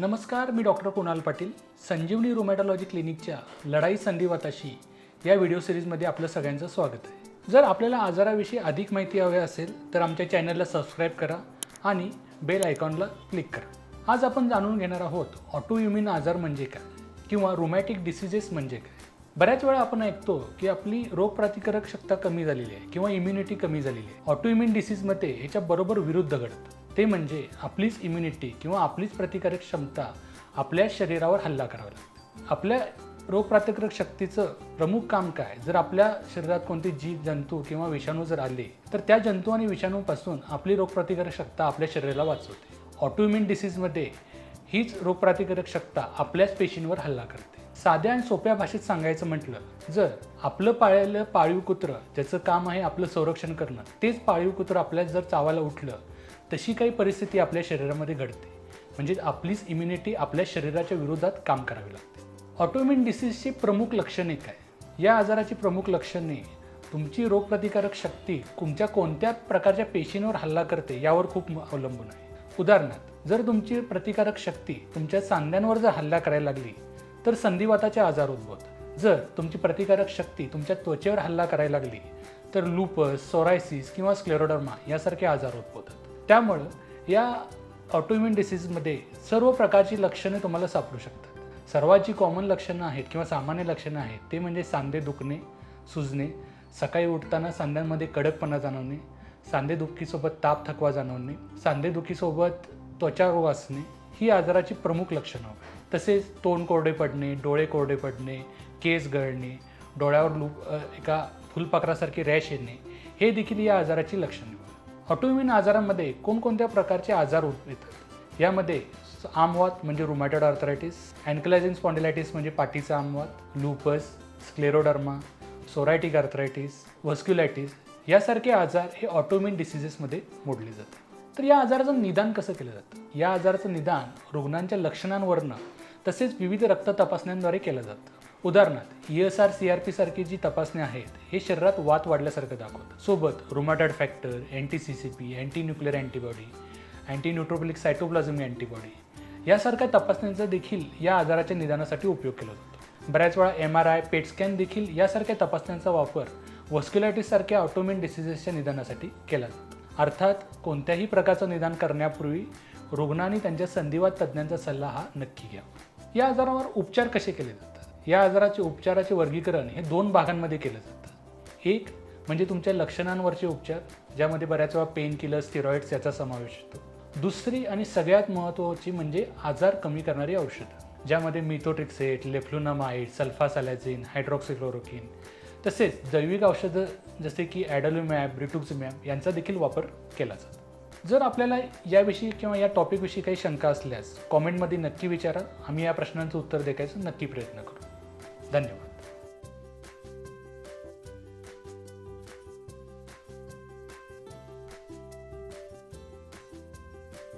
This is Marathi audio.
नमस्कार मी डॉक्टर कुणाल पाटील संजीवनी रोमॅटॉलॉजी क्लिनिकच्या लढाई संधिवाताशी या व्हिडिओ सिरीजमध्ये आपलं सगळ्यांचं स्वागत आहे. जर आपल्याला आजाराविषयी अधिक माहिती हवी असेल तर आमच्या चॅनलला सबस्क्राईब करा आणि बेल आयकॉनला क्लिक करा. आज आपण जाणून घेणार आहोत ऑटो ऑटोइम्युन आजार म्हणजे काय किंवा रोमॅटिक डिसिजेस म्हणजे काय? बऱ्याच वेळा आपण ऐकतो की आपली रोगप्रतिकारक शक्ती कमी झालेली आहे किंवा इम्युनिटी कमी झालेली आहे. ऑटोइम्युन डिसीजमध्ये ह्याच्या बरोबर विरुद्ध घडतं. ते म्हणजे आपलीच इम्युनिटी किंवा आपलीच प्रतिकारक क्षमता आपल्या शरीरावर हल्ला करावा लागतो. आपल्या रोगप्रतिकारक शक्तीचं प्रमुख काम काय? जर आपल्या शरीरात कोणते जीव जंतू किंवा विषाणू जर आले तर त्या जंतू आणि विषाणूपासून आपली रोगप्रतिकारक शक्ता आपल्या शरीराला वाचवते. ऑटोइम्युन डिसीजमध्ये हीच रोगप्रतिकारक क्षमता आपल्याच पेशींवर हल्ला करते. साध्या आणि सोप्या भाषेत सांगायचं म्हटलं जर आपलं पाळलेलं पाळीव कुत्रं ज्याचं काम आहे आपलं संरक्षण करणं तेच पाळीव कुत्रं आपल्याला जर चावायला उठलं तशी काही परिस्थिती आपल्या शरीरामध्ये घडते. म्हणजे आपलीच इम्युनिटी आपल्या शरीराच्या विरोधात काम करावी लागते. ऑटोमिन डिसीजची प्रमुख लक्षणे काय? या आजाराची प्रमुख लक्षणे तुमची रोगप्रतिकारक शक्ती तुमच्या कोणत्या प्रकारच्या पेशींवर हल्ला करते यावर खूप अवलंबून आहे. उदाहरणार्थ जर तुमची प्रतिकारक शक्ती तुमच्या सांध्यांवर जर हल्ला करायला लागली तर संधिवाताचे आजार उद्भवतात. जर तुमची प्रतिकारक शक्ती तुमच्या त्वचेवर हल्ला करायला लागली तर लुपस सोरायसिस किंवा स्क्लेरोडर्मा यासारखे आजार उद्भवतात. त्यामुळं या ऑटोइम्युन डिसीजमध्ये सर्व प्रकारची लक्षणे तुम्हाला सापडू शकतात. सर्वात जी कॉमन लक्षणं आहेत किंवा सामान्य लक्षणं आहेत ते म्हणजे सांधे दुखणे सुजणे सकाळी उठताना सांध्यांमध्ये कडकपणा जाणवणे सांधेदुखीसोबत ताप थकवा जाणवणे सांधेदुखीसोबत त्वचा रोग असणे ही आजाराची प्रमुख लक्षणं तसेच तोंड कोरडे पडणे डोळे कोरडे पडणे केस गळणे डोळ्यावर लूप एका फुलपाखरासारखी रॅश येणे हे देखील या आजाराची लक्षणे ऑटोइम्युन आजारामध्ये कोणकोणत्या प्रकारचे आजार येतात? यामध्ये आमवात म्हणजे रुमॅटोड आर्थरायटिस अँकलायझिन स्पॉन्डिलायटिस म्हणजे पाठीचा आमवात lupus scleroderma psoriatic arthritis vasculitis यासारखे आजार हे ऑटोमिन डिसिजेसमध्ये मोडले जातात. तर या आजाराचं निदान कसं केलं जातं? या आजाराचं निदान रुग्णांच्या लक्षणांवरनं तसेच विविध रक्त तपासण्यांद्वारे केलं जातं. उदाहरणार्थ E S R C R P सारखी जी तपासणी आहेत हे शरीरात वात वाढल्यासारखं दाखवतं. सोबत rheumatoid factor anti C C P anti nuclear antibody anti neutrophilic cytoplasmic antibody यासारख्या तपासण्यांचा देखील या आजाराच्या निदानासाठी उपयोग केला जातो. बऱ्याच वेळा M R I PET scan देखील यासारख्या तपासण्यांचा वापर वस्क्युलायटिस ऑटोमेन ऑटोमिन डिसिजेसच्या निदानासाठी केला जातो. अर्थात कोणत्याही प्रकारचं निदान करण्यापूर्वी रुग्णांनी त्यांच्या संधिवात तज्ज्ञांचा सल्ला हा नक्की घ्यावा या आजारावर उपचार कसे केले जातात? या आजाराचे उपचाराचे वर्गीकरण हे दोन भागांमध्ये केलं जातं. एक म्हणजे तुमच्या लक्षणांवरचे उपचार ज्यामध्ये बऱ्याच वेळा पेन किलर स्टिरॉइड्स याचा समावेश होतो. दुसरी आणि सगळ्यात महत्त्वाची म्हणजे आजार कमी करणारी औषधं ज्यामध्ये मिथोट्रिक्सेट लेफ्लुनामाइड सल्फासॅलॅझिन हायड्रॉक्सिक्लोरोकिन तसेच जैविक औषधं जसे की ॲडोलुमॅब ब्रिटुक्झमॅब यांचा देखील वापर केला जातो. जर आपल्याला याविषयी किंवा या टॉपिकविषयी काही शंका असल्यास कॉमेंटमध्ये नक्की विचारा. आम्ही या प्रश्नांचं उत्तर देण्याचा नक्की प्रयत्न करू. धन्यवाद